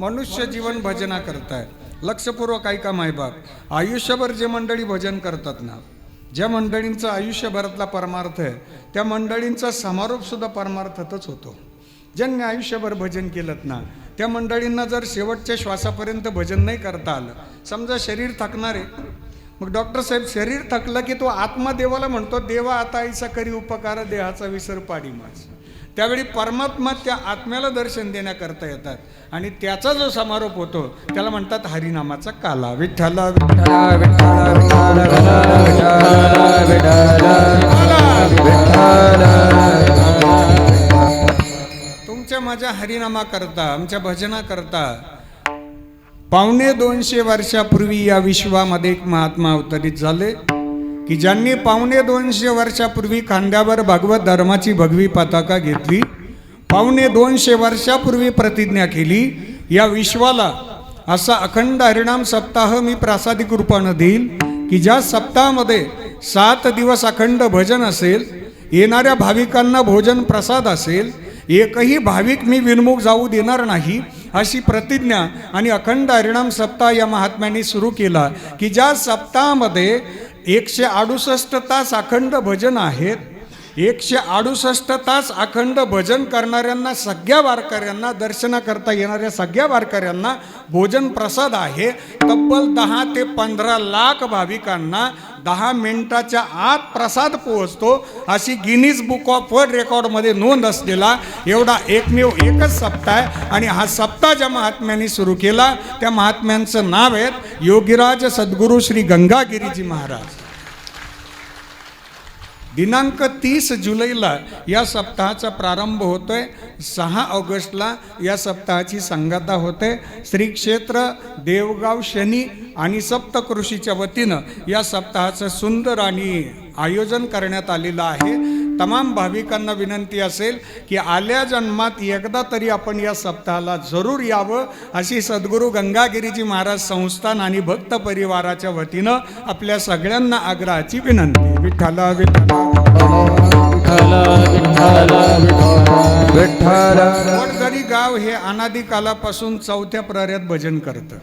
मनुष्य जीवन भजना करताय. लक्षपूर्वक ऐका मायबाप आयुष्यभर जे मंडळी भजन करतात ना ज्या मंडळींचं आयुष्यभरातला परमार्थ आहे त्या मंडळींचा समारोप सुद्धा परमार्थातच होतो. ज्यांनी आयुष्यभर भजन केलं ना त्या मंडळींना जर शेवटच्या श्वासापर्यंत भजन नाही करता आलं समजा शरीर थकणार आहे. मग डॉक्टर साहेब शरीर थकलं की तो आत्मा देवाला म्हणतो देवा आता आईचा करी उपकार देहाचा विसर पाडी माझ त्यावेळी परमात्मा त्या आत्म्याला दर्शन देण्याकरता येतात. आणि त्याचा जो समारोप होतो त्याला म्हणतात हरिनामाचा काला विठ्ठल विठ्ठल विठ्ठल तुमच्या माझ्या हरिनामा करता आमच्या भजना करता पावणे दोनशे वर्षापूर्वी या विश्वामध्ये एक महात्मा अवतरित झाले. की ज्यांनी पावणे दोनशे वर्षापूर्वी खांद्यावर भागवत धर्माची भगवी पताका घेतली पावणे दोनशे वर्षापूर्वी प्रतिज्ञा केली या विश्वाला असा अखंड हरिणाम सप्ताह मी प्रासादिक रूपानं देईल की ज्या सप्ताहामध्ये सात दिवस अखंड भजन असेल येणाऱ्या भाविकांना भोजन प्रसाद असेल एकही भाविक मी विनमुख जाऊ देणार नाही अशी प्रतिज्ञा आणि अखंड हरिणाम सप्ताह या महात्म्यांनी सुरू केला की ज्या सप्ताहामध्ये एकशे अडुसष्ट तास अखंड भजन आहेत. एकशे अडुसष्ट तास अखंड भजन करणाऱ्यांना सगळ्या वारकऱ्यांना दर्शनाकरता येणाऱ्या सगळ्या वारकऱ्यांना भोजन प्रसाद आहे. तब्बल दहा ते पंधरा लाख भाविकांना दहा मिनिटाच्या आत प्रसाद पोहोचतो. अशी गिनीज बुक ऑफ वर्ल्ड रेकॉर्डमध्ये नोंद असलेला एवढा एकमेव एकच सप्ताह आहे. आणि हा सप्ताह ज्या महात्म्यांनी सुरू केला त्या महात्म्यांचं नाव आहे योगीराज सद्गुरू श्री गंगागिरीजी महाराज. दिनांक तीस जुलैला या सप्ताहाचा प्रारंभ होतोय. सहा ऑगस्टला या सप्ताहाची सांगता होते. श्री क्षेत्र देवगाव शनी आणि सप्तकृषीच्या वतीनं या सप्ताहाचं सुंदर आणि आयोजन करण्यात आलेलं आहे. तमाम भाविकांना विनंती असेल की आल्या जन्मात एकदा तरी आपण या सप्ताहाला जरूर यावं अशी सद्गुरू गंगागिरीजी महाराज संस्थान आणि भक्त परिवाराच्या वतीनं आपल्या सगळ्यांना आग्रहाची विनंती. विठ्ठला विठ्ठला. वडझरी गाव हे अनादी कालापासून चौथ्या प्रहर्यात भजन करतं.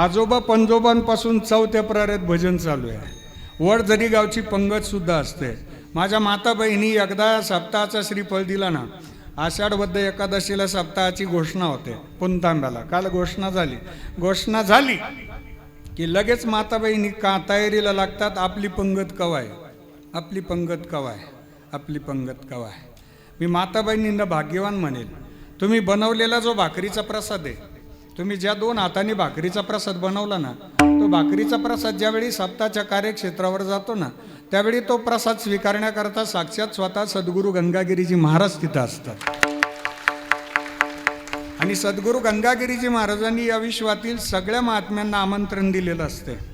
आजोबा पंजोबांपासून चौथ्या प्रहर्यात भजन चालू आहे. वडझरी गावची पंगत सुद्धा असते. माझ्या माता बहिणी एकदा सप्ताहाचा श्रीफळ दिला ना आषाढबद्ध एकादशीला सप्ताहाची घोषणा होते पुनतांब्याला काल घोषणा झाली. घोषणा झाली की लगेच माता बहिणी का तयारीला लागतात आपली पंगत कवाय? आपली पंगत कवाय आपली पंगत कवाय. मी माताबाईंनी भाग्यवान म्हणेल. तुम्ही बनवलेला जो भाकरीचा प्रसाद आहे तुम्ही ज्या दोन हाताने भाकरीचा प्रसाद बनवला ना तो भाकरीचा प्रसाद ज्यावेळी सप्ताच्या कार्यक्षेत्रावर जातो ना त्यावेळी तो प्रसाद स्वीकारण्याकरता साक्षात स्वतः सद्गुरू गंगागिरीजी महाराज तिथं असतात. आणि सद्गुरू गंगागिरीजी महाराजांनी या विश्वातील सगळ्या महात्म्यांना आमंत्रण दिलेलं असते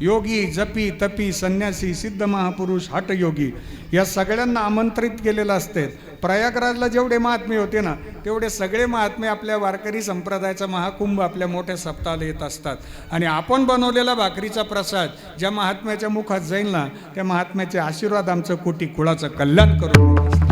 योगी जपी तपी संन्यासी सिद्ध महापुरुष हटयोगी या सगळ्यांना आमंत्रित केलेलं असते. प्रयागराजला जेवढे महात्मे होते ना तेवढे सगळे महात्मे आपल्या वारकरी संप्रदायाचा महाकुंभ आपल्या मोठ्या सप्ताहाला येत असतात. आणि आपण बनवलेला भाकरीचा प्रसाद ज्या महात्म्याच्या मुखात जाईल ना त्या महात्म्याचे आशीर्वाद आमचं कोटी कुळाचं कल्याण करून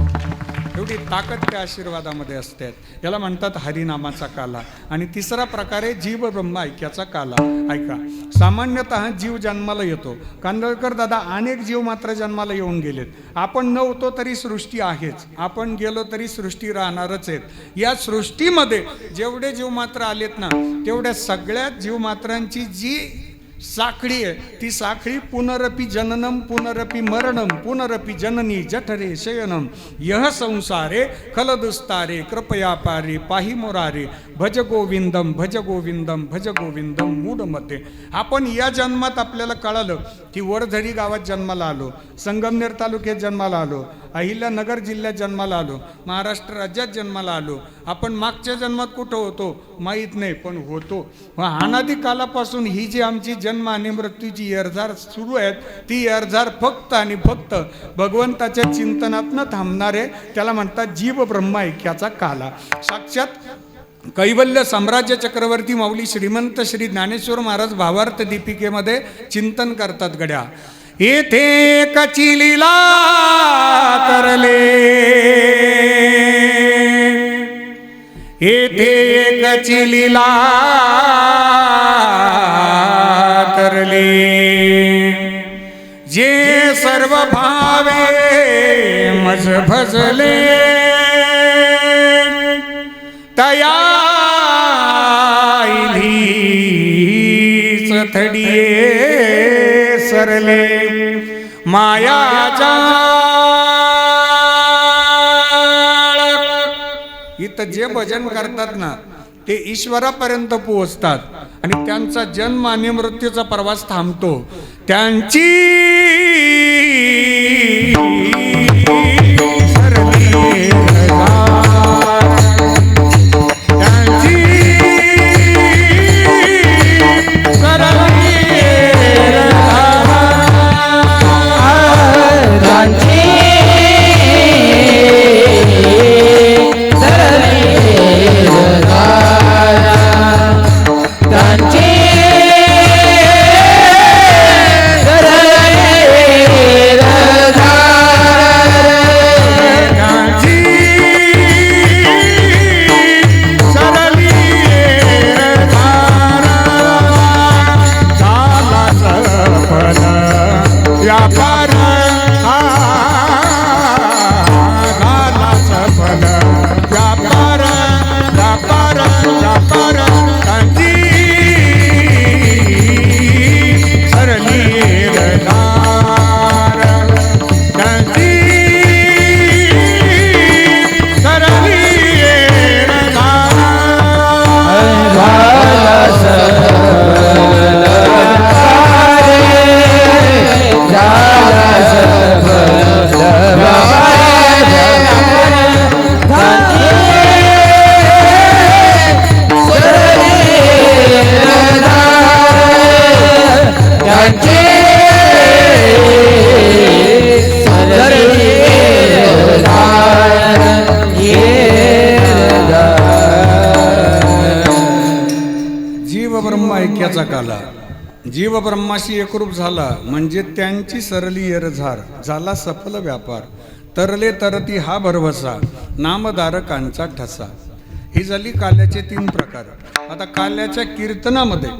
ताकद त्या आशीर्वादामध्ये असते. याला म्हणतात हरिनामाचा काला. आणि तिसरा प्रकार आहे जीव ब्रह्म ऐक्याचा काला. ऐका. सामान्यतः जीव जन्माला येतो. कांदळकर दादा अनेक जीव मात्र जन्माला येऊन गेलेत. आपण नव्हतो तरी सृष्टी आहेच. आपण गेलो तरी सृष्टी राहणारच आहेत. या सृष्टीमध्ये जेवढे जीव मात्र आलेत ना तेवढ्या सगळ्याच जीवमात्रांची जी साखळी आहे. ती साखळी पुनरपी जननम पुनरपी मरणम पुनरपी जननी जठरे शयनम. यह संसारे खलदुस्तारे कृपया पारे पाही मोरारे. भज गोविंदम भज गोविंदम भज गोविंदम मूढमते. आपण या जन्मात आपल्याला कळालं की वरधरी गावात जन्माला आलो संगमनेर तालुक्यात जन्माला आलो. अहिल्यानगर जिल्ह्यात जन्माला आलो. महाराष्ट्र राज्यात जन्माला आलो. आपण मागच्या जन्मात कुठं होतो? माहीत नाही पण होतो. अनादी कालापासून ही जी आमची जन्म आणि मृत्यूची एरझार सुरू आहेत ती एरझार फक्त आणि फक्त भगवंताच्या चिंतनातनं थांबणारे त्याला म्हणतात जीव ब्रह्म ऐक्याचा काला. साक्षात कैवल्य साम्राज्य चक्रवर्ती माऊली श्रीमंत श्री ज्ञानेश्वर महाराज भावार्थ दीपिकेमध्ये चिंतन करतात गड्या. येथे कची तरले. येथे एकची तरले. जे सर्व भावे मज भजले. तया थडिये सरले. मायाचा इथं जे भजन करतात ना ते ईश्वरापर्यंत पोहोचतात. आणि त्यांचा जन्म आणि मृत्यूचा प्रवास थांबतो. त्यांची वाक्याचा काला. जीव ब्रह्माशी एकरूप झाला म्हणजे त्यांची सरली येरझार झाला सफल व्यापार. तरले तरती हा भरवसा नामधारकांचा ठसा. ही झाली काल्याचे तीन प्रकार. आता काल्याच्या कीर्तनामध्ये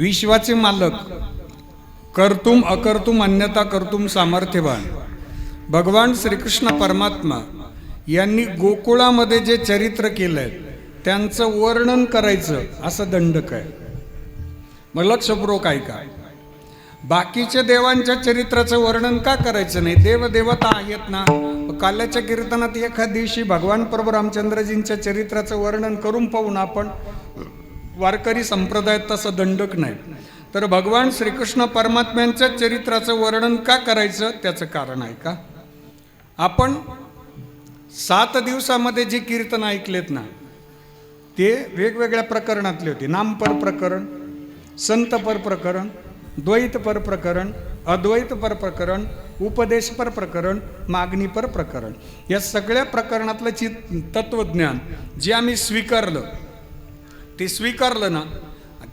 विश्वाचे मालक कर्तुम अकर्तुम अन्यता कर्तुम सामर्थ्यवान. भगवान श्रीकृष्ण परमात्मा यांनी गोकुळामध्ये जे चरित्र केलंय त्यांचं वर्णन करायचं असं दंडक आहे. मग लक्षपूर्वक ऐका. बाकीच्या देवांच्या चरित्राचं वर्णन का करायचं नाही? देव देवता आहेत ना? काल्याच्या कीर्तनात एखाद दिवशी भगवान प्रभू रामचंद्रजींच्या चरित्राचं वर्णन करून पाहून आपण. वारकरी संप्रदायात तसं दंडक नाही. तर भगवान श्रीकृष्ण परमात्म्यांच्या चरित्राचं वर्णन का करायचं? त्याचं कारण आहे का आपण सात दिवसामध्ये जे कीर्तन ऐकलेत ना ते वेगवेगळ्या प्रकरणातले होते. नामपर प्रकरण संतपर प्रकरण द्वैतपर प्रकरण अद्वैतपर प्रकरण उपदेशपर प्रकरण मागणीपर प्रकरण. या सगळ्या प्रकरणातलं चित तत्वज्ञान जे आम्ही स्वीकारलं ते स्वीकारलं ना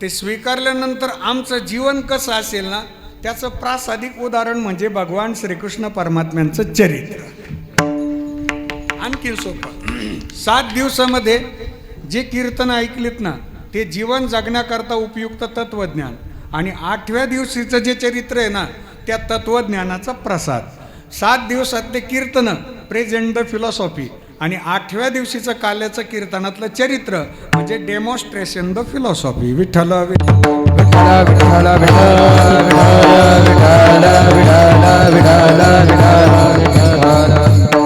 ते स्वीकारल्यानंतर आमचं जीवन कसं असेल ना त्याचं प्रासादिक उदाहरण म्हणजे भगवान श्रीकृष्ण परमात्म्यांचं चरित्र. आणखी सोपं. सात दिवसामध्ये जे कीर्तन ऐकलीत ना ते जीवन जगण्याकरता उपयुक्त तत्वज्ञान आणि आठव्या दिवशीचं जे चरित्र आहे ना त्या तत्वज्ञानाचा प्रसाद सात दिवसात ते कीर्तन प्रेझेंट द फिलॉसॉफी आणि आठव्या दिवशीचं काल्याचं कीर्तनातलं चरित्र म्हणजे demonstration the philosophy Vitthal Vitthal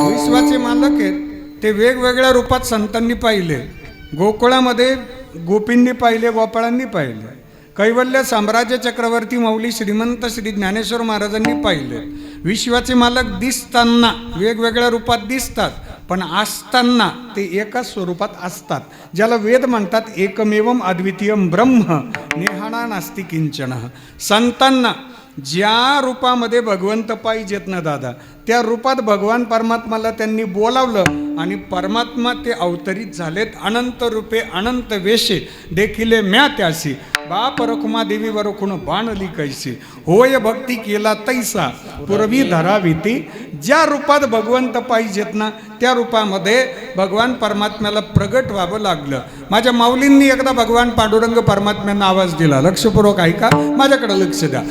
विश्वाचे मालक आहेत ते वेगवेगळ्या रूपात संतांनी पाहिले गोकुळामध्ये गोपींनी पाहिले गोपाळांनी पाहिले. कैवल्य साम्राज्य चक्रवर्ती मौली श्रीमंत श्री ज्ञानेश्वर महाराजांनी पाहिले. विश्वाचे मालक दिसताना वेगवेगळ्या रूपात दिसतात पण असताना ते एकाच स्वरूपात असतात ज्याला वेद म्हणतात एकमेवम अद्वितीयम ब्रह्म नेहाणा नास्ती किंचन संतांना ज्या रूपामध्ये भगवंत पाहिजेत ना दादा त्या रूपात भगवान परमात्माला त्यांनी बोलावलं आणि परमात्मा ते अवतरित झालेत अनंत रूपे अनंत वेशे देखिले म्या त्याशी बाप रखुमा देवी वरखुण बाणली कैसी होय भक्ती केला तैसा पूर्वी धरावी ती ज्या रूपात भगवंत पाहिजेत ना त्या रूपामध्ये भगवान परमात्म्याला प्रगट व्हावं लागलं. माझ्या माऊलींनी एकदा भगवान पांडुरंग परमात्म्यांना आवाज दिला. लक्षपूर्वक ऐका माझ्याकडे लक्ष द्या.